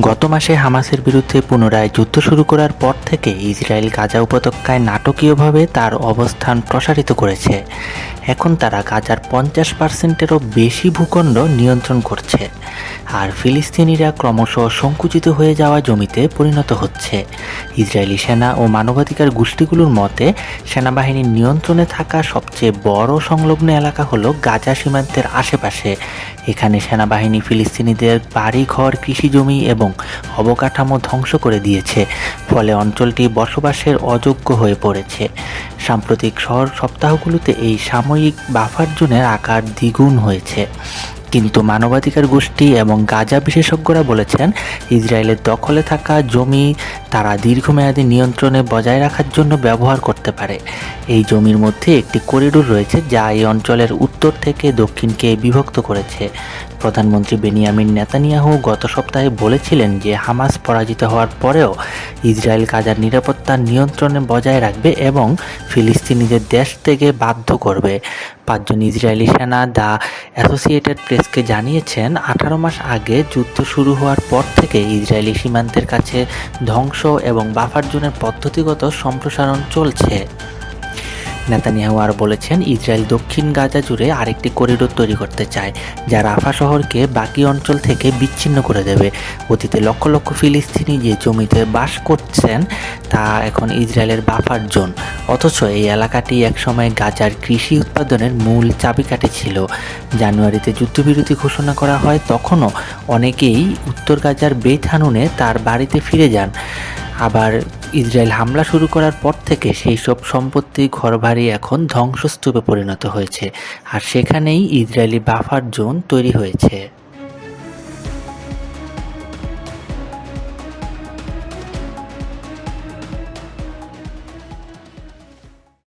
গত মাসে হামাসের বিরুদ্ধে পুনরায় যুদ্ধ শুরু করার পর থেকে ইসরায়েল গাজা উপত্যকায় নাটকীয়ভাবে তার অবস্থান প্রসারিত করেছে। এখন তারা গাজার পঞ্চাশ পার্সেন্টেরও বেশি ভূখণ্ড নিয়ন্ত্রণ করছে। আর ফিলিস্তিনিরা ক্রমশ সংকুচিত হয়ে যাওয়া জমিতে পরিণত হচ্ছে। ইসরায়েলি সেনা ও মানবাধিকার গোষ্ঠীগুলোর মতে, সেনাবাহিনীর নিয়ন্ত্রণে থাকা সবচেয়ে বড় সংলগ্ন এলাকা হলো গাজা সীমান্তের আশেপাশে। এখানে সেনাবাহিনী ফিলিস্তিনিদের বাড়ি ঘর কৃষি জমি এবং অবকাঠামো ধ্বংস করে দিয়েছে, ফলে অঞ্চলটি বসবাসের অযোগ্য হয়ে পড়েছে। সাম্প্রতিক শহর সপ্তাহগুলোতে এই সাময়িক বাফার জোনের আকার দ্বিগুণ হয়েছে। কিন্তু মানবাধিকার গোষ্ঠী এবং গাজা বিশেষজ্ঞরা বলেছেন, ইসরায়েলের দখলে থাকা জমি তারা দীর্ঘমেয়াদী নিয়ন্ত্রণে বজায় রাখার জন্য ব্যবহার করতে পারে। এই জমির মধ্যে একটি করিডোর রয়েছে যা এই অঞ্চলের উত্তর থেকে দক্ষিণকে বিভক্ত করেছে। প্রধানমন্ত্রী বেনিয়ামিন নেতানিয়াহু গত সপ্তাহে বলেছিলেন যে, হামাস পরাজিত হওয়ার পরেও ইসরায়েল গাজার নিরাপত্তা নিয়ন্ত্রণে বজায় রাখবে এবং ফিলিস্তিনিদের দেশ থেকে বাধ্য করবে। পাঁচজন ইসরায়েলি সেনা দ্য অ্যাসোসিয়েটেড প্রেসকে জানিয়েছেন, আঠারো মাস আগে যুদ্ধ শুরু হওয়ার পর থেকে ইসরায়েলি সীমান্তের কাছে ধ্বংস এবং বাফার জোনের পদ্ধতিগত সম্প্রসারণ চলছে। নেতানিয়াহু আর বলেছেন, ইসরায়েল দক্ষিণ গাজা জুড়ে আরেকটি করিডোর তৈরি করতে চায়, যা রাফা শহরকে বাকি অঞ্চল থেকে বিচ্ছিন্ন করে দেবে। অতীতে লক্ষ লক্ষ ফিলিস্তিনি যে জমিতে বাস করছেন, তা এখন ইসরায়েলের বাফার জোন। অথচ এই এলাকাটি একসময় গাজার কৃষি উৎপাদনের মূল চাবিকাঠি ছিল। জানুয়ারিতে যুদ্ধবিরতি ঘোষণা করা হয়, তখনও অনেকেই উত্তর গাজার বেথানুনে তার বাড়িতে ফিরে যান। আবার ইসরায়েল হামলা শুরু করার পর থেকে সেই সব সম্পত্তি ঘরবাড়ি এখন ধ্বংসস্তূপে পরিণত হয়েছে, আর সেখানেই ইসরায়েলি বাফার জোন তৈরি হয়েছে।